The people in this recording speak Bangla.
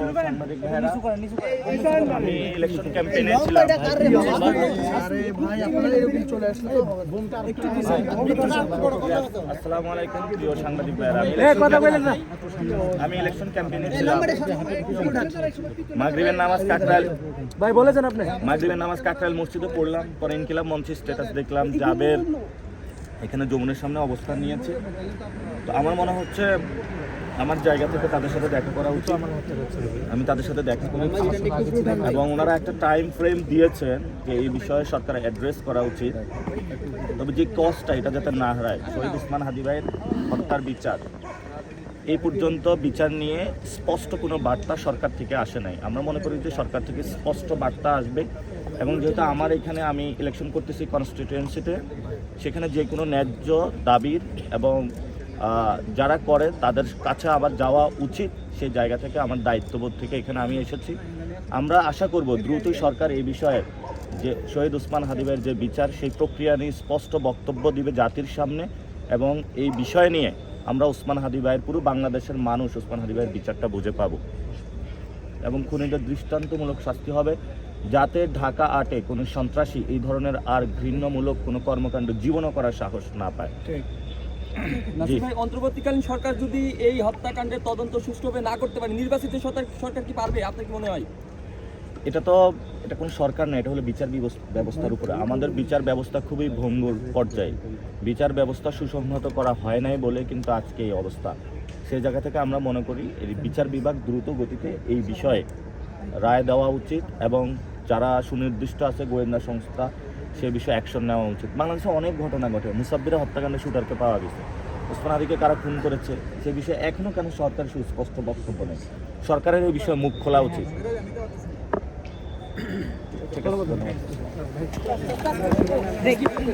সাংবাদিক আমি ইলেকশন ক্যাম্পেইনে ছিলাম। আসসালামু আলাইকুম প্রিয় সাংবাদিক আমি ইলেকশন ক্যাম্পেইনে ছিলাম। মাগরিবের নামাজ ভাই বলেছেন আপনি। মাগরিবের নামাজ কাকরাইল মসজিদে পড়লাম পরে ইনকিলাব মঞ্চের স্ট্যাটাস দেখলাম জাবের। এখানে যমুনের সামনে অবস্থান নিয়েছে। তো আমার মনে হচ্ছে আমার জায়গা থেকে তাদের সাথে দেখা করা উচিত। আমি তাদের সাথে দেখা করেছি এবং ওনারা একটা টাইম ফ্রেম দিয়েছেন যে এই বিষয়ে সরকার অ্যাড্রেস করা উচিত। তবে যে কস্টটা এটা যাতে না হারায়। শহীদ উসমান হাদি ভাইয়ের হত্যার বিচার। এই পর্যন্ত বিচার নিয়ে স্পষ্ট কোনো বার্তা সরকার থেকে আসে নাই। আমরা মনে করি যে সরকার থেকে স্পষ্ট বার্তা আসবে। এবং যেহেতু আমার এখানে আমি ইলেকশন করতেছি কনস্টিটুয়েন্সিতে সেখানে যে কোনো ন্যায্য দাবির এবং যারা করে, তাদের কাছে আবার যাওয়া উচিত। সেই জায়গা থেকে আমার দায়িত্ববোধ থেকে এখানে আমি এসেছি। আমরা আশা করব দ্রুতই সরকার এই বিষয়ে যে শহীদ উসমান হাদিবের যে বিচার, সেই প্রক্রিয়া নিয়ে স্পষ্ট বক্তব্য দিবে জাতির সামনে এবং এই বিষয় নিয়ে আমরা উসমান হাদি ভাইয়ের পুরো বাংলাদেশের মানুষ উসমান হাদি ভাইয়ের বিচারটা বুঝে পাবো। এবং খুনিদের দৃষ্টান্তমূলক শাস্তি হবে। যাতে ঢাকা আটে কোনো সন্ত্রাসী এই ধরনের আর ঘৃণ্যমূলক কোনো কর্মকাণ্ড জীবনও করার সাহস না পায়। ভাই অন্তর্বর্তীকালীন সরকার যদি এই হত্যাকাণ্ডের তদন্ত সুষ্ঠুভাবে না করতে পারে নির্বাচিত সরকার কি পারবে? আপনার কি মনে হয়? এটা তো এটা কোনো সরকার না এটা হলো বিচার ব্যবস্থার উপরে। আমাদের বিচার ব্যবস্থা খুবই ভঙ্গুর পর্যায়ে। বিচার ব্যবস্থা সুসংহত করা হয় নাই বলে কিন্তু আজকে এই অবস্থা। সেই জায়গা থেকে আমরা মনে করি এই বিচার বিভাগ দ্রুত গতিতে এই বিষয়ে রায় দেওয়া উচিত এবং যারা সুনির্দিষ্ট আছে গোয়েন্দা সংস্থা সে বিষয়ে অ্যাকশন নেওয়া উচিত। বাংলাদেশে অনেক ঘটনা ঘটে। মুসাব্বিরা হত্যাকাণ্ডে শুটারকে পাওয়া গেছে। ওসমান আলীকে কারা খুন করেছে, সে বিষয়ে এখনও কেন সরকার সুস্পষ্ট বক্তব্য নেই? সরকারের এই বিষয়ে মুখ খোলা উচিত। ঠিক আছে